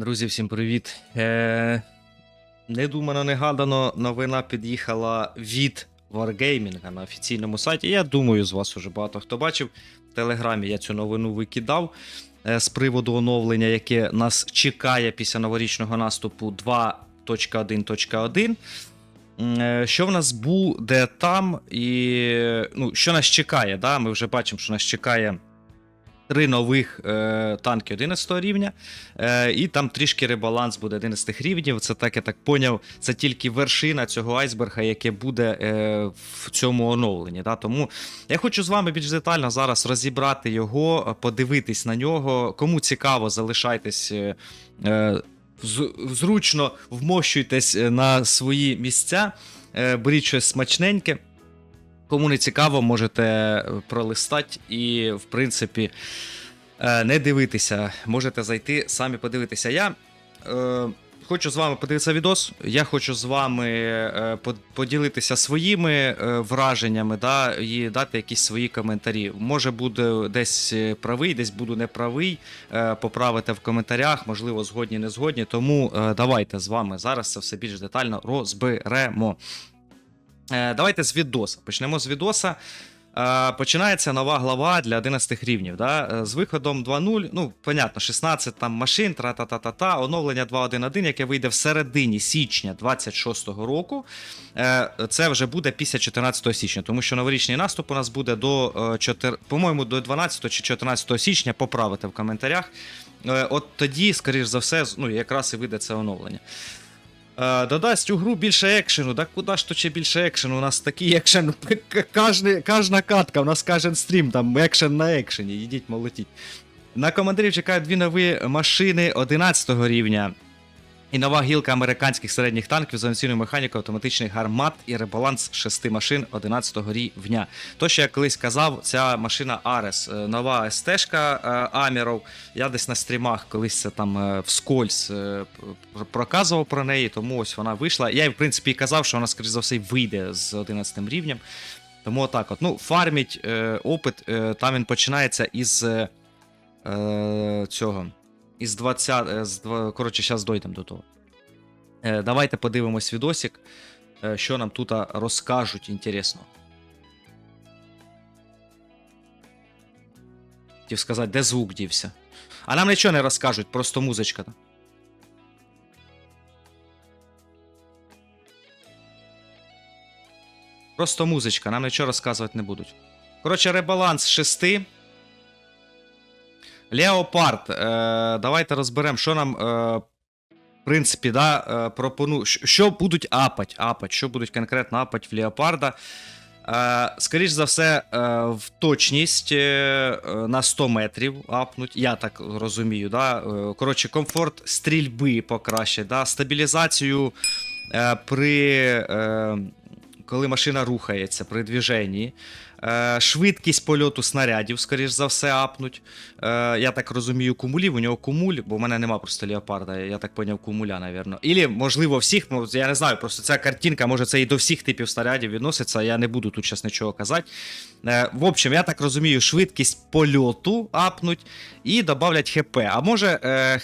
Друзі, всім привіт. Е, недумано, негадано новина під'їхала від Wargaming на офіційному сайті. Я думаю, з вас уже багато хто бачив. В Телеграмі я цю новину викидав е, з приводу оновлення, яке нас чекає після новорічного наступу 2.1.1. Е, Що в нас буде там, і ну, що нас чекає? Да? Ми вже бачимо, що нас чекає три нових е, танки 11 рівня, е, і там трішки ребаланс буде 11 рівнів. Це так, я так поняв, це тільки вершина цього айсберга, яке буде е, в цьому оновленні. Да? Тому я хочу з вами більш детально зараз розібрати його, подивитись на нього. Кому цікаво, залишайтесь. Е, е, Зручно вмощуйтесь е, на свої місця, е, беріть щось смачненьке. Кому не цікаво, можете е, пролистати і, в принципі, е, не дивитися. Можете зайти, самі подивитися. Я е, хочу з вами подивитися відос. Я хочу з вами е, поділитися своїми враженнями да, і дати якісь свої коментарі. Може, буду десь правий, десь буду неправий. Поправите в коментарях, можливо, згодні, не згодні. Тому давайте з вами зараз це все більш детально розберемо. Е, Давайте з відоса. Почнемо з відоса. Е, Починається нова глава для 11 рівнів. Да? Е, З виходом 2.0, ну, понятно, 16 там машин, тра-та-та-та-та, оновлення 2.1.1, яке вийде в середині січня 26-го року. Це вже буде після 14 січня, тому що новорічний наступ у нас буде до, е, 4, по-моєму, до 12 чи 14 січня. Поправите в коментарях. От тоді, скоріш за все, ну, якраз і вийде це оновлення. Е, додасть у гру більше екшену. Да куди ж то ще більше екшену? У нас такий екшен. кожна катка, у нас кожен стрім, там екшен на екшені. Їдіть, молотіть. На командирів чекають дві нові машини 11 рівня. І нова гілка американських середніх танків з авіаційною механікою, автоматичних гармат і ребаланс шести машин 11 рівня. То, що я колись казав, ця машина Арес, е, нова СТ-шка е, Аміров. Я десь на стрімах колись це там е, вскользь проказував про неї, тому ось вона вийшла. Я, в принципі, казав, що вона, скоріш за все, вийде з 11 рівнем. Тому отак от. Ну, фарміть опит, там він починається із цього. Із 20. е, З, коротше, зараз дойдемо до того. Е, давайте подивимось відосик, е, що нам тут розкажуть інтересно. Хотів сказати, де звук дівся. А нам нічого не розкажуть, просто музичка. Просто музичка, нам нічого розказувати не будуть. Коротше, ребаланс 6. Леопард. Е, давайте розберемо, що нам, е, в принципі, да, е, пропону... Що будуть апать, апать, що будуть конкретно апать в Леопарда. Е, скоріш за все, е, в точність е, е, на 100 метрів апнуть, я так розумію. Да? Е, коротше, комфорт стрільби покращить, да? стабілізацію е, при. Е, коли машина рухається при движенні. Е, швидкість польоту снарядів, скоріш за все, апнуть. Е, я так розумію, кумулів. У нього кумуль, бо в мене нема просто леопарда. Я так поняв, кумуля, навірно. Ілі, можливо, всіх, ну, я не знаю, просто ця картинка, може, це і до всіх типів снарядів відноситься. Я не буду тут зараз нічого казати. Е, в общем, я так розумію, швидкість польоту апнуть і додавлять ХП. А може,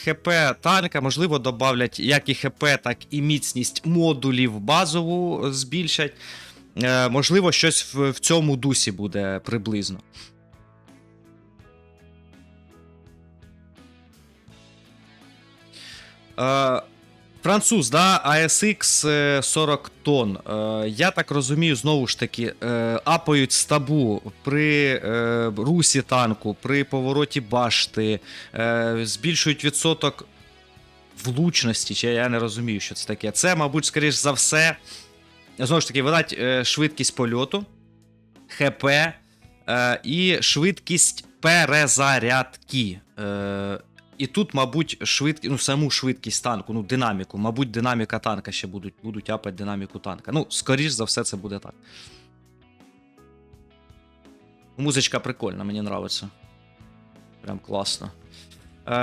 ХП танка, можливо, додавлять як і ХП, так і міцність модулів базову збільшать. Е, можливо, щось в, в цьому дусі буде приблизно. Е, француз, да, ASX е, 40 тонн. Е, я так розумію, знову ж таки, апають стабу при е, русі танку, при повороті башти, збільшують відсоток влучності, чи я не розумію, що це таке. Це, мабуть, скоріш за все. Знову ж таки, видать е, швидкість польоту, ХП е, і швидкість перезарядки. Е, і тут, мабуть, швидкість, ну, саму швидкість танку, ну, динаміку. Мабуть, динаміка танка ще будуть, будуть апати динаміку танка. Ну, скоріш за все, це буде так. Музичка прикольна, мені подобається. Прям класно.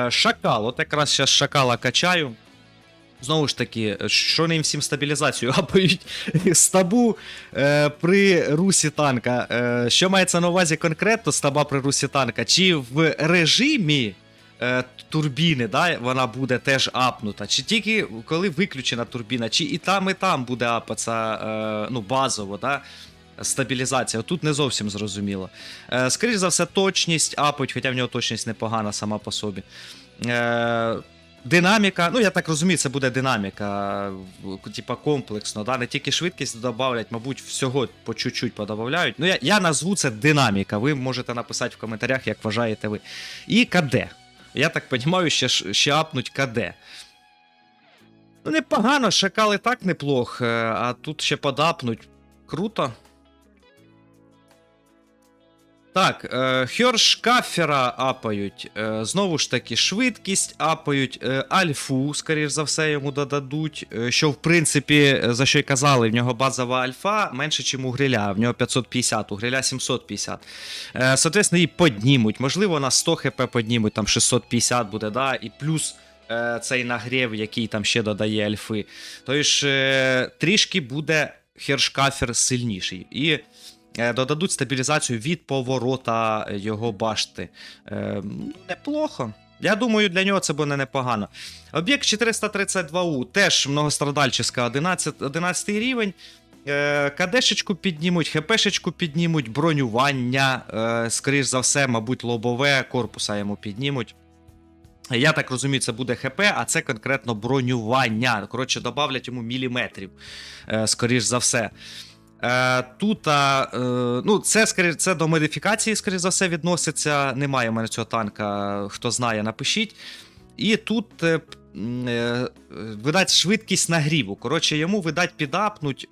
Шакал, от якраз зараз шакала качаю. Знову ж таки, що не всім стабілізацію апають стабу е, при русі танка. Е, що мається на увазі конкретно стаба при русі танка? Чи в режимі е, турбіни, да, вона буде теж апнута, чи тільки коли виключена турбіна, чи і там, і там буде апатися е, ну, базово, да, стабілізація. Тут не зовсім зрозуміло. Е, скоріш за все, точність апуть, хоча в нього точність непогана сама по собі. Динаміка, ну я так розумію, це буде динаміка, типа комплексно, да? не тільки швидкість додавлять, мабуть, всього по чуть-чуть подобавляють. Ну, я, я назву це динаміка. Ви можете написати в коментарях, як вважаєте ви. І КД. Я так розумію, ще, ще апнуть КД. Ну, непогано, шакал і так неплох, е, а тут ще подапнуть. Круто. Так, е, Хьоршкафера апають. Е, знову ж таки, швидкість апають. Е, альфу, скоріш за все, йому додадуть. Що, в принципі, за що й казали, в нього базова альфа менше, ніж у гриля. В нього 550, у гриля 750. Е, соответственно, її піднімуть. Можливо, на 100 хп піднімуть, там 650 буде, да, і плюс. Цей нагрів, який там ще додає альфи. Тож трішки буде хершкафер сильніший. І додадуть стабілізацію від поворота його башти. Е, неплохо. Я думаю, для нього це буде непогано. Об'єкт 432У теж многострадальчиська 11, 11 рівень. Е, КДшечку піднімуть, ХПшечку піднімуть, бронювання, е, скоріш за все, мабуть, лобове корпуса йому піднімуть. Я так розумію, це буде ХП, а це конкретно бронювання. Коротше, додавлять йому міліметрів, е, скоріш за все. Е, тут, е, ну, це, це до модифікації, скоріш за все, відноситься. Немає в мене цього танка. Хто знає, напишіть. І тут. е, Видать швидкість нагріву. Коротше, йому видать підапнуть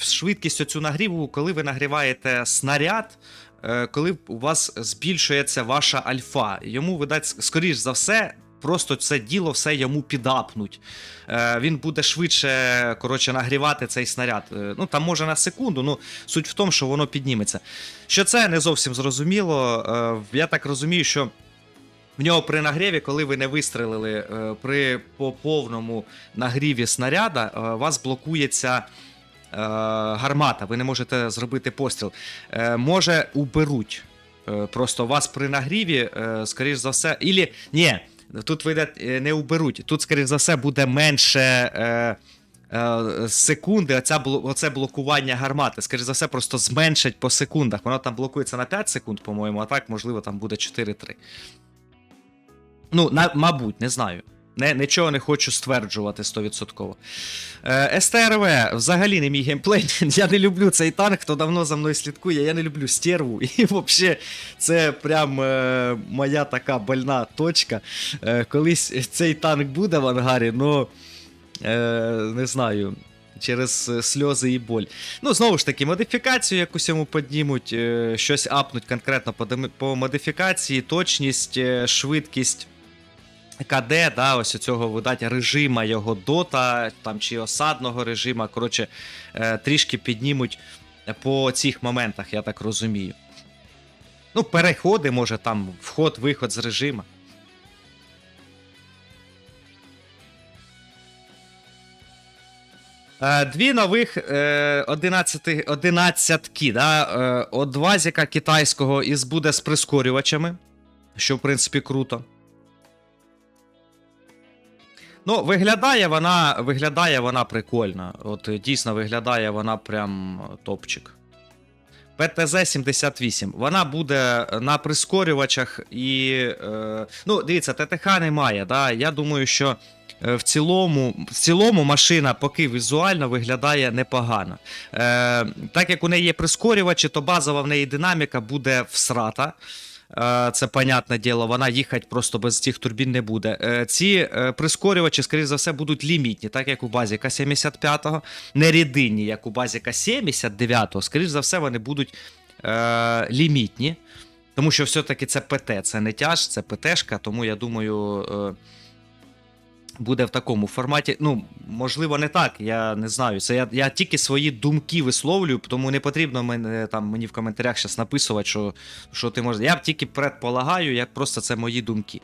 швидкість оцю нагріву, коли ви нагріваєте снаряд, коли у вас збільшується ваша альфа. Йому видать, скоріш за все, просто це діло все йому підапнуть. Е, Він буде швидше коротше, нагрівати цей снаряд. Е, Ну там може на секунду, ну суть в тому, що воно підніметься. Що це не зовсім зрозуміло. Е, Я так розумію, що. В нього при нагріві, коли ви не вистрелили е, при по повному нагріві снаряда, вас блокується гармата. Ви не можете зробити постріл. Може, уберуть. Просто вас при нагріві, скоріш за все, ілі ні, тут вийде е, не уберуть. Тут, скоріш за все, буде менше. Е, е, Секунди, оця, оце блокування гармати. Скоріше за все, просто зменшать по секундах. Воно там блокується на 5 секунд, по-моєму, а так, можливо, там буде 4-3. Ну, на, мабуть, не знаю. Не, нічого не хочу стверджувати 100%. Е, СТРВ взагалі не мій геймплей. Я не люблю цей танк, хто давно за мною слідкує. Я не люблю стерву. І взагалі, це прям е, моя така больна точка. Е, колись цей танк буде в ангарі, ну е, не знаю. Через сльози і боль. Ну, знову ж таки, модифікацію якусь йому піднімуть, е, щось апнуть конкретно по, модифікації, точність, е, швидкість. КД, да, ось цього видать режима його дота, там чи осадного режима. Коротше, е, трішки піднімуть по цих моментах, я так розумію. Ну, переходи, може, там вход-виход з режима. Е, Дві нових е, 11, одинадцятки, да, е, от вазіка китайського із буде з прискорювачами, що в принципі круто. Ну, виглядає вона, виглядає вона прикольно. От е, дійсно виглядає вона прям е, топчик. ПТЗ-78. Вона буде на прискорювачах і. Е, ну, дивіться, ТТХ немає. Да? Я думаю, що е, в цілому, в цілому машина поки візуально виглядає непогано. Е, так як у неї є прискорювачі, то базова в неї динаміка буде всрата. Е, Це понятне діло, вона їхати просто без цих турбін не буде. Е, Ці е, прискорювачі, скоріш за все, будуть лімітні, так як у базі К-75, не рідинні, як у базі К-79, скоріш за все, вони будуть лімітні. Тому що все-таки це ПТ, це не тяж, це ПТ-шка, тому я думаю. Буде в такому форматі. Ну, можливо, не так. Я не знаю. Це я, я тільки свої думки висловлюю, тому не потрібно мене, там, мені в коментарях зараз написувати, що, що ти можеш. Я тільки предполагаю, як просто це мої думки.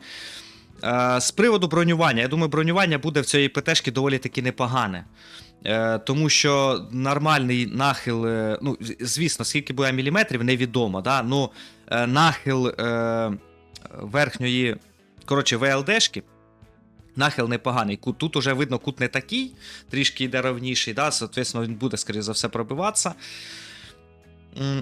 Е, з приводу бронювання, я думаю, бронювання буде в цій ПТшки доволі таки непогане. Е, тому що нормальний нахил, е, ну, звісно, скільки буде міліметрів, невідомо. Да? Ну, е, нахил е, верхньої коротше, ВЛДшки. Нахил непоганий. Кут. Тут уже видно, кут не такий, трішки йде ровніший, да, соответственно, він буде, скоріше за все, пробиватися.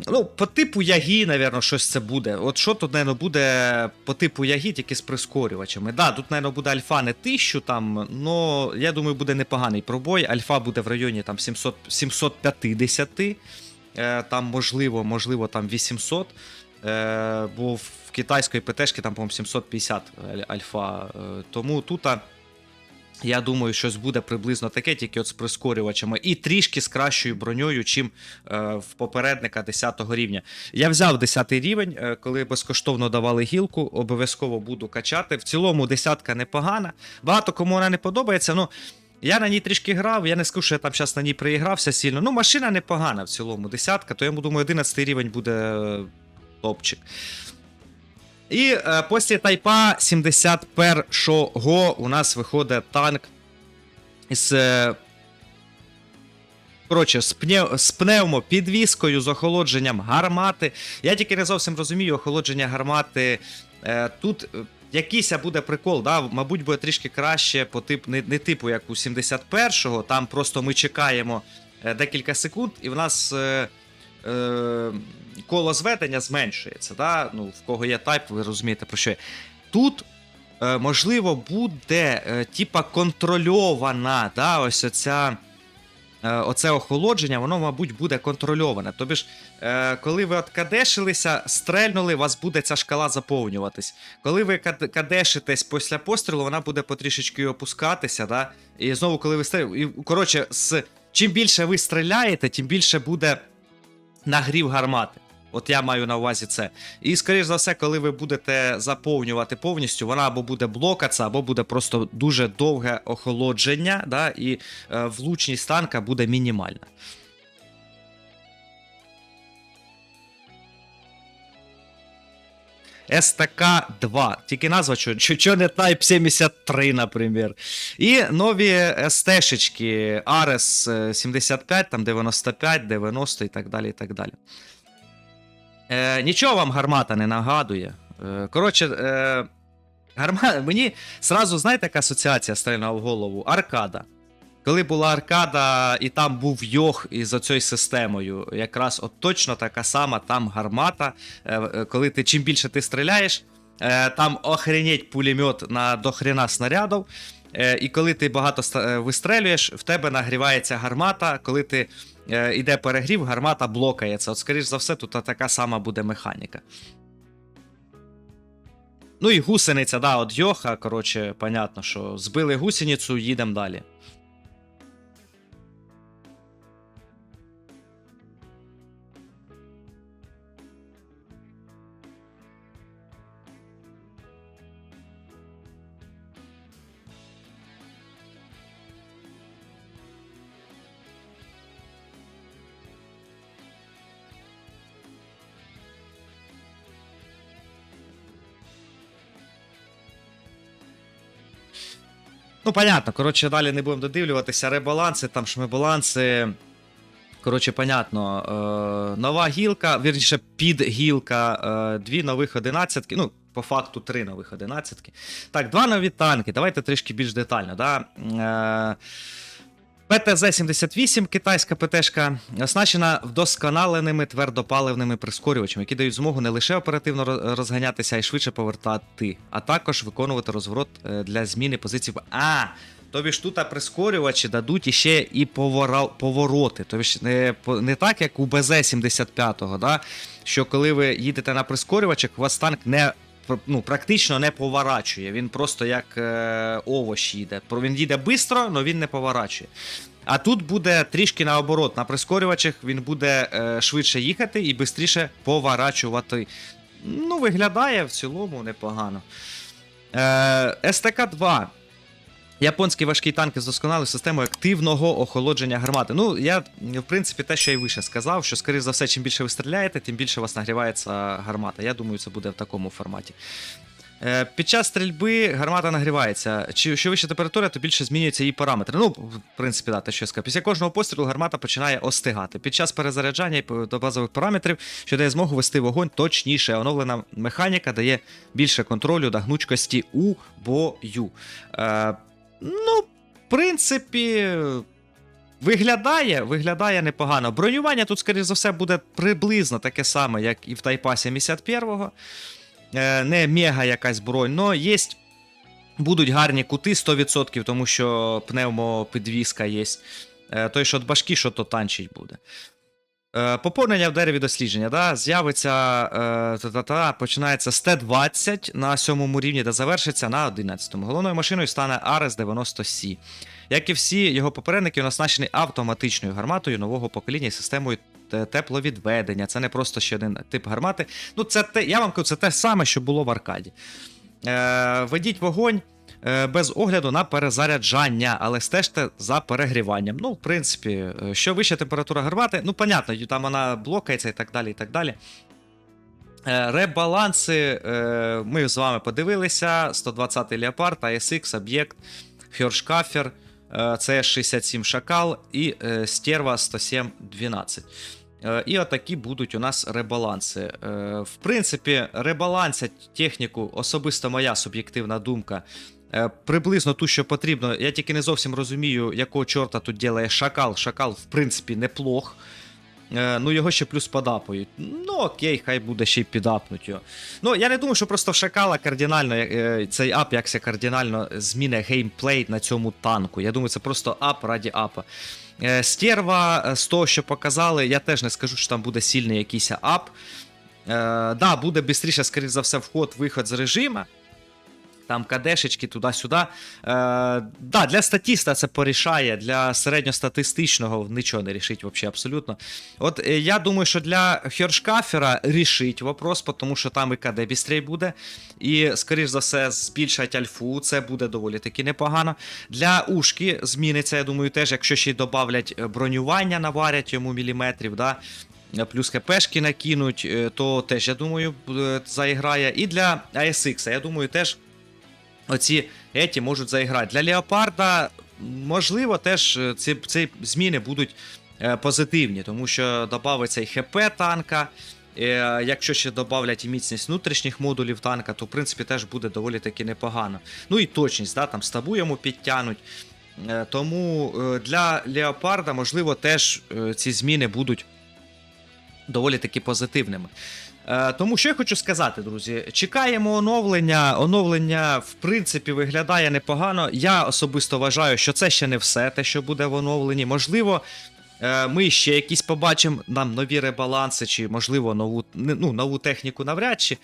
Ну, по типу Ягі, напевно, щось це буде. От що тут, напевно, буде по типу Ягі, тільки з прискорювачами. Да, тут, напевно, буде альфа не 1000 там, но я думаю, буде непоганий пробой. Альфа буде в районі там 700, 750. Е, там, можливо, можливо, там 800. Е, бо в китайської ПТшки там, по-моєму, 750 альфа. Е, тому тут. Я думаю, щось буде приблизно таке, тільки от з прискорювачами, і трішки з кращою броньою, чим е, в попередника 10 рівня. Я взяв 10 рівень, е, коли безкоштовно давали гілку, обов'язково буду качати. В цілому десятка непогана. Багато кому вона не подобається. Ну, я на ній трішки грав, я не скажу, що я там зараз на ній приігрався сильно. Ну, машина непогана в цілому, десятка, то я думаю, 11 рівень буде е, топчик. І е, після тайпа 71-го у нас виходить танк з. Е, коротше, з, пне, з пневмопідвіскою, з охолодженням гармати. Я тільки не зовсім розумію охолодження гармати. Е, тут е, якийсь буде прикол, да? мабуть, буде трішки краще по тип, не, не типу, як у 71-го. Там просто ми чекаємо е, декілька секунд, і в нас. Е, е, коло зведення зменшується. Да? Ну, в кого є тайп, ви розумієте про що я. Тут, е, можливо, буде е, типа контрольована да, ось оця. е, Оце охолодження, воно, мабуть, буде контрольоване. Тобі ж, коли ви откадешилися, стрельнули, у вас буде ця шкала заповнюватись. Коли ви кадешитесь після пострілу, вона буде потрішечки опускатися. Да? І знову, коли ви стріляєте. Коротше, з, чим більше ви стріляєте, тим більше буде нагрів гармати. От я маю на увазі це. І, скоріш за все, коли ви будете заповнювати повністю, вона або буде блокатися, або буде просто дуже довге охолодження, да, і е, влучність танка буде мінімальна. СТК-2. Тільки назва, що, що, не Type 73, наприклад. І нові СТ-шечки Ares е, 75, там 95, 90 і так далі. і так далі. Е, нічого вам гармата не нагадує. Е, коротше, е, гарма... мені сразу, знаєте, яка асоціація стрельнула в голову? Аркада. Коли була аркада, і там був йох із оцею системою, якраз от точно така сама там гармата. Е, е, коли ти чим більше ти стріляєш, е, там охренеть пулемет на дохрена снарядів. І коли ти багато вистрелюєш, в тебе нагрівається гармата. Коли ти йде перегрів, гармата блокається. От, скоріш за все, тут така сама буде механіка. Ну і гусениця, да, от Йоха, коротше, понятно, що збили гусеницю, їдемо далі. Ну, понятно, коротше, далі не будемо додивлюватися. Ребаланси, там шмебаланси. Коротше, понятно. Е, нова гілка, вірніше, підгілка, е, дві нових одинадцятки. Ну, по факту, три нових одинадцятки. Так, два нові танки. Давайте трішки більш детально. Да? Е, ПТЗ-78, китайська ПТшка, оснащена вдосконаленими твердопаливними прискорювачами, які дають змогу не лише оперативно розганятися, а й швидше повертати, а також виконувати розворот е, для зміни позицій. А, тобі ж тут прискорювачі дадуть іще і повороти. Тобі ж не, не так, як у БЗ-75, да? що коли ви їдете на прискорювачах, у вас танк не ну, практично не поворачує. Він просто як е, овощ їде. Він їде швидко, але він не поворачує. А тут буде трішки наоборот. На прискорювачах він буде е, швидше їхати і швидше поворачувати. Ну, виглядає в цілому непогано. Е, СТК-2. Японський важкий танк з досконалою системою активного охолодження гармати. Ну, я, в принципі, те, що я й вище сказав, що, скоріш за все, чим більше ви стріляєте, тим більше у вас нагрівається гармата. Я думаю, це буде в такому форматі. Е, Під час стрільби гармата нагрівається. Що вища температура, то більше змінюються її параметри. Ну, в принципі, да, те, що я сказав. Після кожного пострілу гармата починає остигати. Під час перезаряджання до базових параметрів, що дає змогу вести вогонь точніше. Оновлена механіка дає більше контролю та гнучкості у бою. Ну, в принципі. Виглядає, виглядає непогано. Бронювання тут, скоріш за все, буде приблизно таке саме, як і в Тайпа 71-го. Е, не мега якась бронь, але є. Будуть гарні кути 100%, тому що пневмопідвізка є. Е, той, що от башки, що то танчить буде. Е, поповнення в дереві дослідження. Да? З'явиться е, та-та-та, починається з Т-20 на сьомому рівні та завершиться на 11-му. Головною машиною стане Арес 90C. Як і всі його попередники, він оснащений автоматичною гарматою нового покоління і системою тепловідведення. Це не просто ще один тип гармати. Ну, це те, я вам кажу, це те саме, що було в аркаді. Е, ведіть вогонь без огляду на перезаряджання, але стежте за перегріванням. Ну, в принципі, е, що вища температура гармати, ну, понятно, там вона блокається і так далі. і так далі. Е, Ребаланси е, ми з вами подивилися: 120-й Леопард, ASX, об'єкт, Хьоршкафер, е, це 67 Шакал і е, Стерва 107-12. Е, І отакі будуть у нас ребаланси. Е, В принципі, ребалансять техніку, особисто моя суб'єктивна думка. Е, Приблизно ту, що потрібно. Я тільки не зовсім розумію, якого чорта тут ділає шакал. Шакал, в принципі, неплох. Е, Ну, його ще плюс подапають. Ну, окей, хай буде ще й підапнуть його. Ну, я не думаю, що просто в Шакала кардинально е, цей ап якся кардинально зміни геймплей на цьому танку. Я думаю, це просто ап раді апа. Стерва, з того, що показали, я теж не скажу, що там буде сильний якийсь ап. Е, да, буде швидше, скоріш за все, вход-виход з режима. Там кадешечки туди-сюди. Е, да, для статіста це порішає, для середньостатистичного нічого не рішить взагалі абсолютно. От е, я думаю, що для Хершкафера рішить вопрос, тому що там і КД бістрей буде. І, скоріш за все, збільшать альфу, це буде доволі таки непогано. Для ушки зміниться, я думаю, теж, якщо ще й додавлять бронювання, наварять йому міліметрів, да, плюс ХПшки накинуть, е, то теж, я думаю, заіграє. І для ASX, я думаю, теж оці еті можуть заіграти. Для Леопарда, можливо, теж е, ці, ці зміни будуть е, позитивні, тому що додається і ХП танка. Е, Якщо ще додавлять і міцність внутрішніх модулів танка, то в принципі теж буде доволі таки непогано. Ну і точність, да, там стабу йому підтягнуть. Е, Тому для Леопарда, можливо, теж ці зміни будуть доволі таки позитивними. Е, Тому що я хочу сказати, друзі, чекаємо оновлення. Оновлення, в принципі, виглядає непогано. Я особисто вважаю, що це ще не все, те, що буде в оновленні. Можливо, е, ми ще якісь побачимо нам нові ребаланси, чи, можливо, нову, ну, нову техніку навряд чи.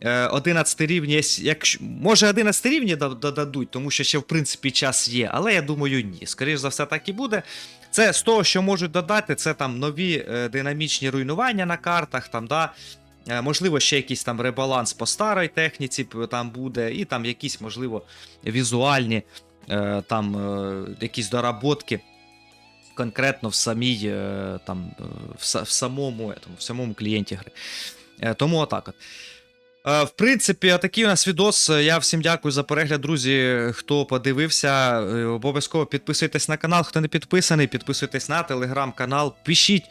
Е, 11 рівні, якщо, може 11 рівні додадуть, тому що ще в принципі час є, але я думаю, ні. Скоріше за все, так і буде. Це з того, що можуть додати, це там нові е, динамічні руйнування на картах, там, да, Е, Можливо, ще якийсь там ребаланс по старій техніці там буде, і там якісь, можливо, візуальні е, там е, якісь доработки конкретно в самій е, там, е, в, самому, в самому клієнті гри. Е, Тому отак от. Е, В принципі, такий у нас відос. Я всім дякую за перегляд, друзі. Хто подивився, Е, обов'язково підписуйтесь на канал. Хто не підписаний, підписуйтесь на телеграм-канал. Пишіть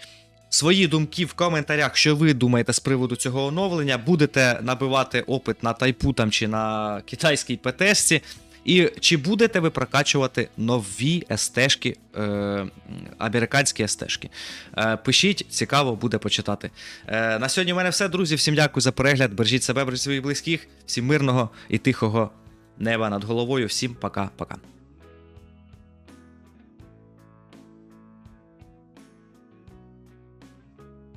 свої думки в коментарях, що ви думаєте з приводу цього оновлення. Будете набивати опит на тайпу там чи на китайській ПТСці. І чи будете ви прокачувати нові СТшки, е, американські СТшки? Е, пишіть, цікаво буде почитати. Е, на сьогодні в мене все, друзі. Всім дякую за перегляд. Бережіть себе, бережіть своїх близьких, всім мирного і тихого неба над головою. Всім пока-пока.